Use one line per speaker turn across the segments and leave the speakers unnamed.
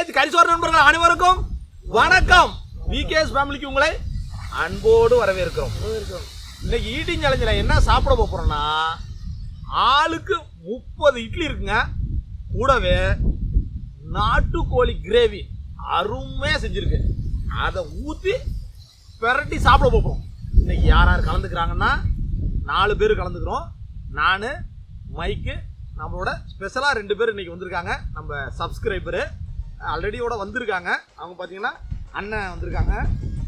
Village கரிசோர் நண்பர்கள் அனைவருக்கும் வணக்கம். விகேஎஸ் ஃபேமிலிக்கு உங்களை அன்போடு வரவேற்கிறோம். இன்னைக்கு ஈட்டிங் சேலஞ்சில் என்ன சாப்பிட போகிறோம்னா ஆளுக்கு முப்பது இட்லி இருக்குங்க. கூடவே நாட்டுக்கோழி கிரேவி அருமையாக செஞ்சுருக்கு. அதை ஊற்றி பெரட்டி சாப்பிட போகிறோம் இன்னைக்கு யார் யார் கலந்துக்கிறாங்கன்னா நாலு பேர் கலந்துக்கிறோம். நான் மைக்கு நம்மளோட ஸ்பெஷலாக ரெண்டு பேர் இன்றைக்கி வந்திருக்காங்க. நம்ம சப்ஸ்கிரைபரு ஆல்ரெடியோட வந்திருக்காங்க. அவங்க பார்த்தீங்கன்னா அண்ணன் வந்திருக்காங்க.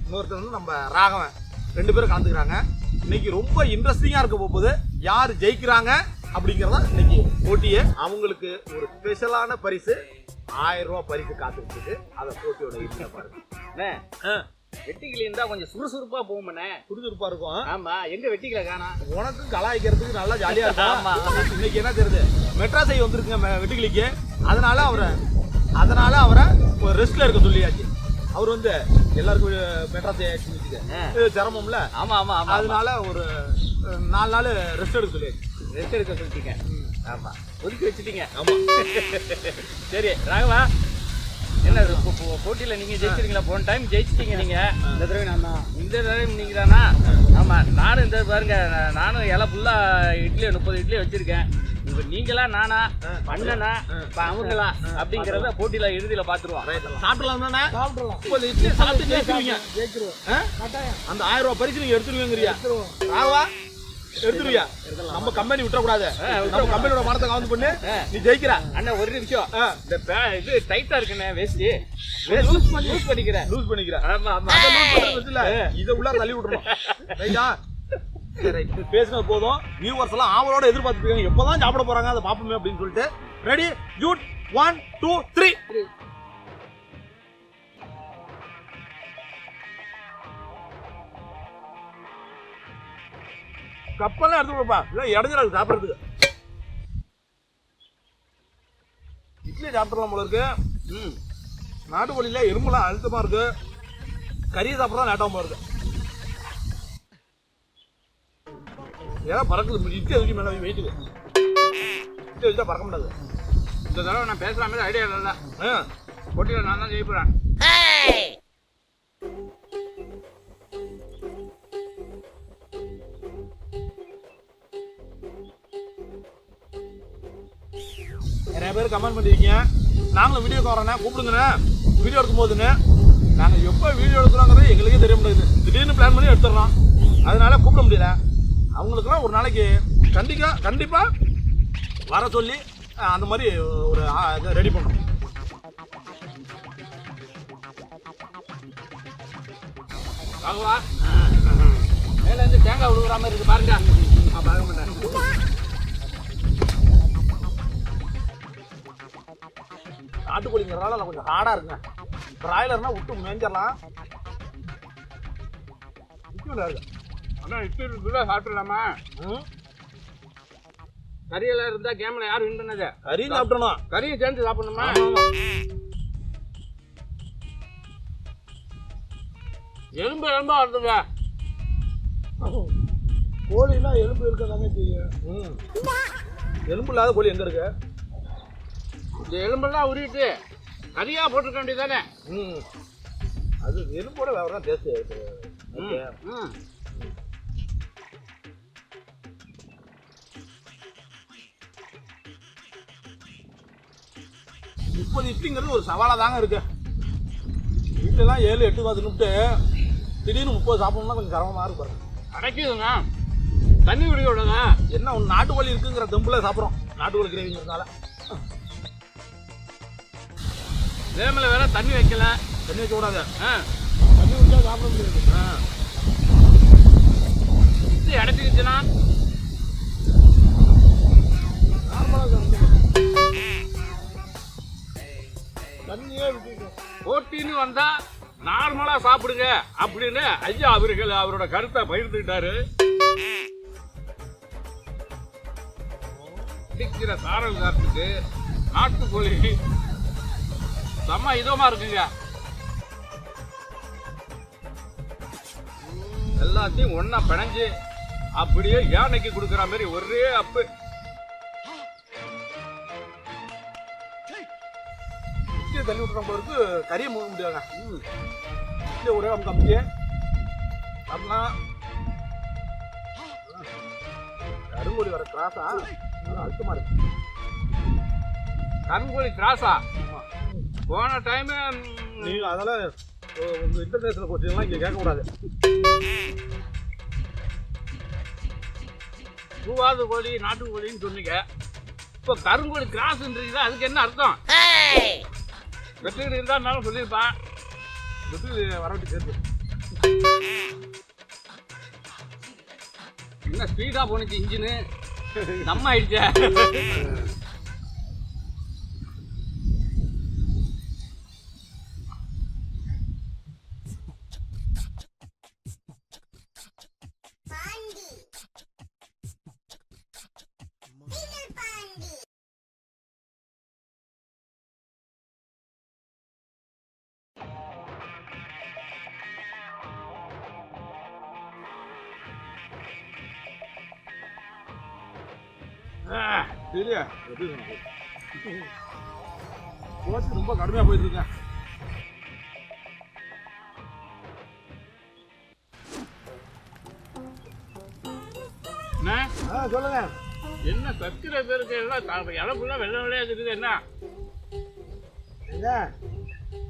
இன்னொருத்தர் வந்து நம்ம ராகவன். ரெண்டு பேரும் கலந்துக்கிறாங்க. இன்னைக்கு ரொம்ப இன்ட்ரெஸ்டிங்காக இருக்க போகுது. யார் ஜெயிக்கிறாங்க அப்படிங்கிறதா இன்னைக்கு போட்டியே அவங்களுக்கு ஒரு ஸ்பெஷலான பரிசு. ஆயிரம் ரூபாய் பரிசு காத்துக்கிட்டு இருக்கு அதை போட்டியோட இதுல பாருங்க.
வெட்டிக்கிளி இருந்தா கொஞ்சம் சுறுசுறுப்பா போகும்ண்ணே.
சுறுசுறுப்பா இருக்கும்.
ஆமா எங்க வெட்டிக்கில காணா?
உனக்கும் கலாய்க்கிறதுக்கு நல்லா ஜாலியா. இருக்கும் இன்னைக்கு என்ன தெரியுது? மெட்ராஸை வந்திருக்குங்க வெட்டுக்கிளிக்கு. அதனால அவரை அவரை ரெஸ்ட்ல இருக்க சொல்லியாச்சு. அவர் வந்து எல்லாருக்கும் மெட்ராஸை. சிரமம்ல.
ஆமா ஆமா ஆமா
அதனால ஒரு நாலு நாள் ரெஸ்ட் எடுக்க சொல்லியாச்சு.
ரெஸ்ட் எடுக்க சொல்லிட்டீங்க. ஆமா. ஒதுக்கி வச்சுட்டீங்க.
ஆமா.
சரி ராகவா. என்ன போட்டியில நீங்க ஜெயிச்சிருக்கீங்களா? போன டைம் ஜெயிச்சிட்டீங்க நீங்க. இந்த தடவை நான் தான். இந்த தடவை நீங்க தானா? ஆமா நானும் இந்த பாருங்க நான்- நானும் இலை ஃபுல்லா இட்லி முப்பது இட்லி வச்சிருக்கேன். இப்ப நீங்களா நானா? பண்ணனா இப்ப அவங்களா? அப்படிங்கறத போட்டியில இறுதியில பாத்துருவோம்
சாப்பிடலாம். தானே முப்பது இட்லி சாப்பிட்டு ஜெயிச்சிருவீங்க? அந்த ஆயிரம் ரூபாய் பரிசு நீங்க எடுத்துருவீங்கறியா ஆவா? எடுத்துருவியா? நம்ம கம்பெனி விட்டுறக்கூடாது. நம்ம கம்பெனியோட மனத்தை கவனம் பண்ணு. நீ ஜெயிக்கிற.
அண்ணா ஒரு நிமிஷம். இந்த பே- இது டைட்டா இருக்குண்ணே வேஸ்ட் லூஸ் பண்ணி லூஸ் பண்ணிக்கிறேன்.
லூஸ் பண்ணிக்கிற
ஆமா ஆமா.
இதை உள்ள தள்ளி விட்டுறணும். ரைட்டா? பேசினது போதும். வியூவர்ஸ் எல்லாம் ஆவலோட எதிர்பார்த்துருக்காங்க எப்போ தான் சாப்பிட போறாங்க அதை பார்ப்போமே அப்படின்னு சொல்லிட்டு. ரெடி ஜூட் ஒன் டூ த்ரீ கப்பெல்லாம் எடுத்து கொடுப்பா இல்லை இடைஞ்சல சாப்பிட்றதுக்கு. இட்லி சாப்பிட்றலாம் போல இருக்கு.
ம்.
நாட்டுக்கோழியில் எறும்புலாம் அழுத்தமாக இருக்கு. கறியை சாப்பிட்றதா லேட்டாக போல இருக்குது ஏன்னா பறக்குது. இட்டு எதுக்கு மேலே வெயிட்டுக்கு இட்டு வச்சா பறக்க முடியாது.
இந்த தடவை நான் பேசுகிற மாதிரி ஐடியா இல்லை.
ஆ
போட்டியில நான் தான் ஜெயிப்பேன்.
நிறைய பேர் கமெண்ட் பண்ணியிருக்கீங்க நாங்களும் வீடியோ வரோண்ணே கூப்பிடுங்கண்ணே. வீடியோ எடுக்கும்போதுன்னு நாங்கள் எப்போ வீடியோ எடுக்கிறோங்கிறது எங்களுக்கே தெரிய முடியாது திடீர்னு பிளான் பண்ணி எடுத்துடுறோம். அதனால கூப்பிட முடியல. அவங்களுக்குலாம் ஒரு நாளைக்கு கண்டிப்பாக கண்டிப்பாக வர சொல்லி அந்த மாதிரி ஒரு ரெடி பண்ணணும்.
ராகவா? மேலே இருந்து தேங்காய் விழுகிற மாதிரி இருக்கு பாருங்க. நான் பார்க்க மாட்டேன்.
நாட்டுக்கோழிங்கிறதால நான் கொஞ்சம் ஹார்டாக இருக்குங்க பிராய்லர்னால் விட்டு மேஞ்சிடலாம். இருக்கு.
அண்ணா இட்லி இருக்குல்ல சாப்பிடலாமா?
ம்?
கறியெல்லாம் இருந்தா கேம்ல யார் வின் பண்ணது?
கறி சாப்பிட்டணும்
கறியை சேர்ந்து சாப்பிடணுமா? எலும்பு எலும்பா வருதுங்க.
கோழிலாம் எலும்பு இருக்கதாங்க செய்யும். ம். எலும்பு இல்லாத கோழி எங்கே இருக்கு?
இந்த எலும்பெல்லாம் உருவிட்டு கறியா போட்டுக்க வேண்டியதானே
ம். அது எலும்போட வேற தான் டேஸ்ட் ஓகே
ம்.
முப்பது இட்லிங்கிறது ஒரு சவாலாக தாங்க இருக்கு. வீட்டிலலாம் ஏழு எட்டு பார்த்து நிமிட்டு திடீர்னு முப்பது சாப்பிடணும்னா கொஞ்சம் சிரமமாக இருக்கு பாருங்க.
அடைக்குதுங்க. தண்ணி குடிக்க விடுங்க.
என்ன ஒன்று நாட்டுக்கோழி இருக்குங்கிற தெம்புல சாப்பிட்றோம். நாட்டுக்கோழி கிரேவிங்கிறதுனால.
வேமில் வேற தண்ணி வைக்கல.
தண்ணி வைக்க கூடாது.
ஆ.
தண்ணி குடிச்சா சாப்பிட முடியாது. ஆ.
அடைச்சிக்கிச்சுன்னா?
தண்ணியே
போட்டின்னு வந்தா நார்மலா சாப்பிடுங்க அப்படின்னு ஐயா அவர்கள் அவரோட கருத்தை பகிர்ந்துக்கிட்டாரு. அடிக்கிற சாரல் காத்துக்கு நாட்டுக்கோழி. செம்ம இதமா இருக்குங்க. எல்லாத்தையும் ஒன்னா பிணைஞ்சு அப்படியே யானைக்கு கொடுக்குற மாதிரி ஒரே அப்பு
இட்லியை தள்ளி விட்டுற போறதுக்கு கறியை மூக்க முடியாதுங்க இட்லி ஒரே அமுக்கு அமுக்கி அப்படின்னா கருங்கோழி வர கிராஸா அழுத்தமா இருக்கு.
கருங்கோழி கிராஸா போன டைம்
நீங்க அதெல்லாம் உ- உங்க இன்டர்நேஷனல் கோச்சிங்லாம் இங்க கேட்க கூடாது
பூவாத கோழி நாட்டு கோழின்னு சொன்னீங்க. இப்போ கருங்கோழி கிராஸ்ன்றீங்களா அதுக்கு என்ன அர்த்தம்? வெற்றிகள் இருந்தாலும் சொல்லியிருப்பான்.
வெற்றிகள் வரவிட்டு சேர்த்து
என்ன ஸ்பீடா போனுச்சு இன்ஜினு நம்ம ஆயிடுச்சே.
சரியா? எப்படி கோச்சு ரொம்ப கடுமையா போயிட்டு இருக்கேன். சொல்லுங்க.
என்ன சப்ஸ்கிரைபருக்கு எல்லாம் த- இடம் ஃபுல்லா வெள்ளை வெள்ளையா இருக்குது என்ன?
என்ன?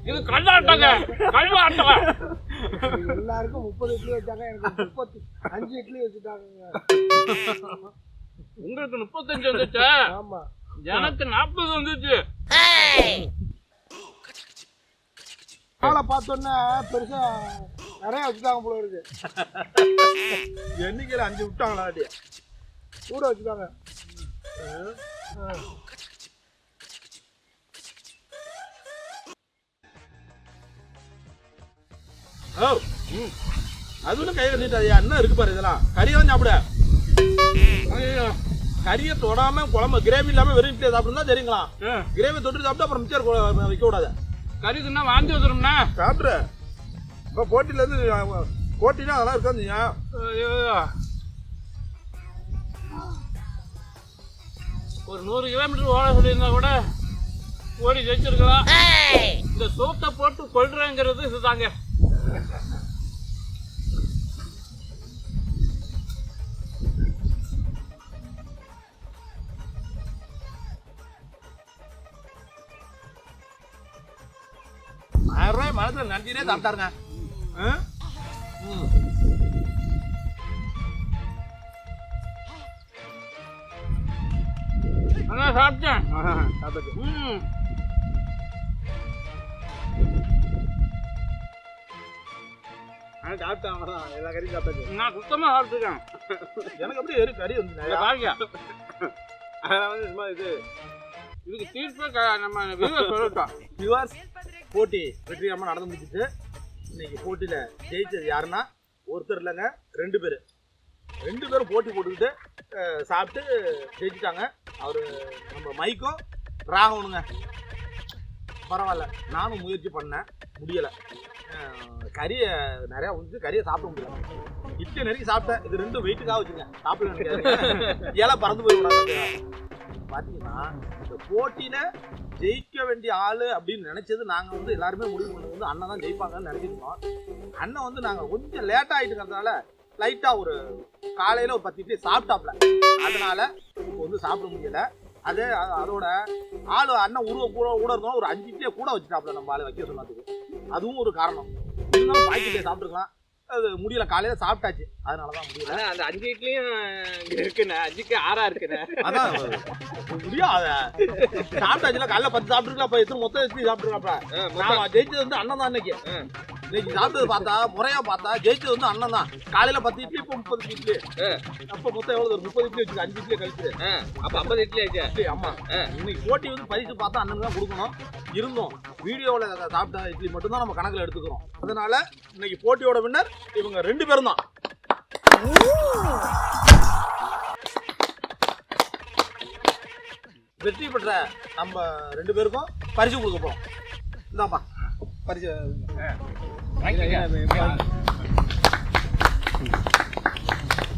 இது கல்லாட்டங்க. கல்லாட்டங்க
எல்லாருக்கும் முப்பது இட்லி வச்சாங்க எனக்கு முப்பத்தி அஞ்சு இட்லி வச்சுட்டாங்க
உங்களுக்கு முப்பத்தஞ்சு வந்துச்சு?
ஆமா.
எனக்கு நாற்பது வந்துச்சு.
ஆளை பார்த்தோன்னே பெருசா நிறைய வச்சுட்டாங்க போல இருக்கு. எண்ணிக்கையில் அஞ்சு விட்டாங்களா அடி கூட வச்சுட்டாங்க. ஓ ம். அதுவும் கையில் நீட்டாதியா? என்ன இருக்கு பாரு இதெல்லாம். கறியெல்லாம் சாப்பிட. ஐயோ, கறியை தொடாம குழம்பு கிரேவி இல்லாம வெறும் இட்லியை சாப்பிடுறதா தெரியுங்களா? கிரேவி தொட்டு சாப்பிட்டு அப்புறம் மிச்சர் வைக்க கூடாது
கறிக்குன்னா வாந்தி வந்துடும்னா
சாப்பிட்ரு இப்போ போட்டியிலேருந்து போட்டினா அதெல்லாம் இருக்காதுங்க.
ஒரு நூறு கிலோமீட்டர் ஓட சொல்லியிருந்தா கூட ஓடி ஜெயிச்சிருக்கலாம். இந்த சோத்தை போட்டு கொள்றேங்கிறது இதுதாங்க.
மனசில் நினச்சிட்டே சாப்பிட்டாருங்க.
ஆனா சாப்பிட்டேன்.
ஆ, சாப்பிட்டேன். எல்லா கறியும் சாப்பிட்டாச்சு.
நான் சுத்தமா சாப்பிட்டுருக்கேன்.
எனக்கு அப்படியே வெறும் கறி வந்து
பாருங்க.
அதெல்லாம் வந்து சும்மா இது.
இதுக்கு தீர்ப்பே நம்ம வியூவர் சொல்லட்டும்.
வியூவர்ஸ் போட்டி வெற்றிகரமாக நடந்து முடிச்சிட்டு இன்னைக்கு போட்டியில் ஜெயிச்சது யாருன்னா ஒருத்தர் இல்லைங்க ரெண்டு பேர். ரெண்டு பேரும் போட்டி போட்டுக்கிட்டு சாப்பிட்டு ஜெயிச்சிட்டாங்க. அவர் நம்ம மைக்கும் ராகவனுங்க. பரவாயில்ல நானும் முயற்சி பண்ணேன் முடியலை. கறியை நிறையா வந்து கறியை சாப்பிட முடியல. இட்லி நெருக்கி சாப்பிட்டேன். இது ரெண்டும் வெயிட்டுக்காக வச்சுங்க. சாப்பிட நினைக்காது இலை பறந்து போய் பார்த்தீங்கன்னா இந்த போட்டியில் ஜெயிக்க வேண்டிய ஆள் அப்படின்னு நினைச்சது நாங்கள் வந்து எல்லாருமே முடிவு பண்ணது வந்து அண்ணன் தான் ஜெயிப்பாங்கன்னு நினச்சிருக்கோம் அண்ணன் வந்து நாங்கள் கொஞ்சம் லேட் ஆயிட்டுங்கிறதுனால லைட்டாக ஒரு காலையில் ஒரு பத்து இட்லி சாப்பிட்டாப்ல அதனால் இப்போ வந்து சாப்பிட முடியல. அதே அதோட ஆள் அண்ணன் உருவ கூட கூட இருந்தாலும் ஒரு அஞ்சு இட்லியை கூட வச்சுட்டாப்ல நம்ம ஆள் வைக்க சொன்னதுக்கு. அதுவும் ஒரு காரணம். இருந்தாலும் பாக்கெட்லேயே சாப்பிட்டுருக்கலாம். அது முடியல. காலையில சாப்பிட்டாச்சு. அதனாலதான் முடியல.
அந்த அஞ்சு இட்லியும் இருக்குண்ணே. அஞ்சுக்கு ஆறா இருக்குண்ணே.
அதான். முடியாது. சாப்பிட்டாச்சுல. காலைல பத்து சாப்பிட்டுருக்கலாம். அப்ப எத்தனை மொத்தம் எத்தனை சாப்பிட்டுருக்காப்ல நான் ஜெயிச்சது வந்து அண்ணன் தான் இன்னைக்கு இன்னைக்கு சாப்பிட்டது பார்த்தா முறையா பார்த்தா ஜெயிச்சது வந்து அண்ணன் தான். காலையில பத்து இட்லி இப்போ முப்பது இட்லி. அப்ப மொத்தம் எவ்வளவு? ஒரு முப்பது இட்லி வச்சுக்க அஞ்சு இட்லி கழிச்சு.
அப்ப ஐம்பது இட்லி ஆச்சு
இட்லி ஆமா. இன்னைக்கு போட்டி வந்து பரிசு பார்த்தா அண்ணன் தான் கொடுக்கணும். இருந்தோம். வீடியோவில் சாப்பிட்ட இட்லி மட்டும் தான் நம்ம கணக்குல எடுத்துக்கிறோம். அதனால இன்னைக்கு போட்டியோட வின்னர் இவங்க ரெண்டு பேரும் தான். வெற்றி பெற்ற நம்ம ரெண்டு பேருக்கும் பரிசு கொடுக்க போறோம். இந்தாப்பா. பரிசு.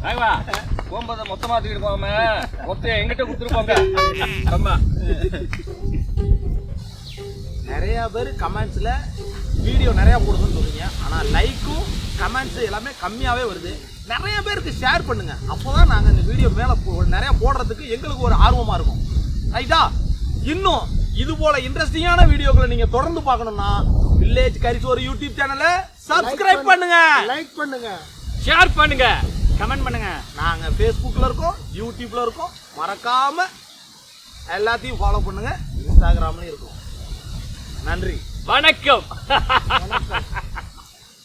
ராகவா போகும்போது மொத்தமா தூக்கிட்டு போகாம மொத்தம் எங்கிட்ட கொடுத்துட்டு போங்க ஆமா
நிறைய பேர் கமெண்ட்ஸில் வீடியோ நிறையா போடுதுன்னு சொல்றீங்க. ஆனால் லைக்கும் கமெண்ட்ஸ் எல்லாமே கம்மியாகவே வருது. நிறைய பேருக்கு ஷேர் பண்ணுங்க. அப்போ தான் நாங்கள் இந்த வீடியோ மேலே நிறையா போடுறதுக்கு எங்களுக்கு ஒரு ஆர்வமாக இருக்கும். ரைட்டா இன்னும் இது போல இன்ட்ரெஸ்டிங்கான வீடியோக்களை நீங்கள் தொடர்ந்து பார்க்கணும்னா வில்லேஜ் கரிசோர் யூடியூப் சேனலை சப்ஸ்கிரைப் பண்ணுங்க.
லைக் பண்ணுங்க.
ஷேர் பண்ணுங்க. கமெண்ட் பண்ணுங்க.
நாங்கள் ஃபேஸ்புக்கில் இருக்கோம் யூடியூப்பில் இருக்கோம். மறக்காம எல்லாத்தையும் ஃபாலோ பண்ணுங்க. இன்ஸ்டாகிராம்லையும் இருக்கோம். நன்றி.
வணக்கம்.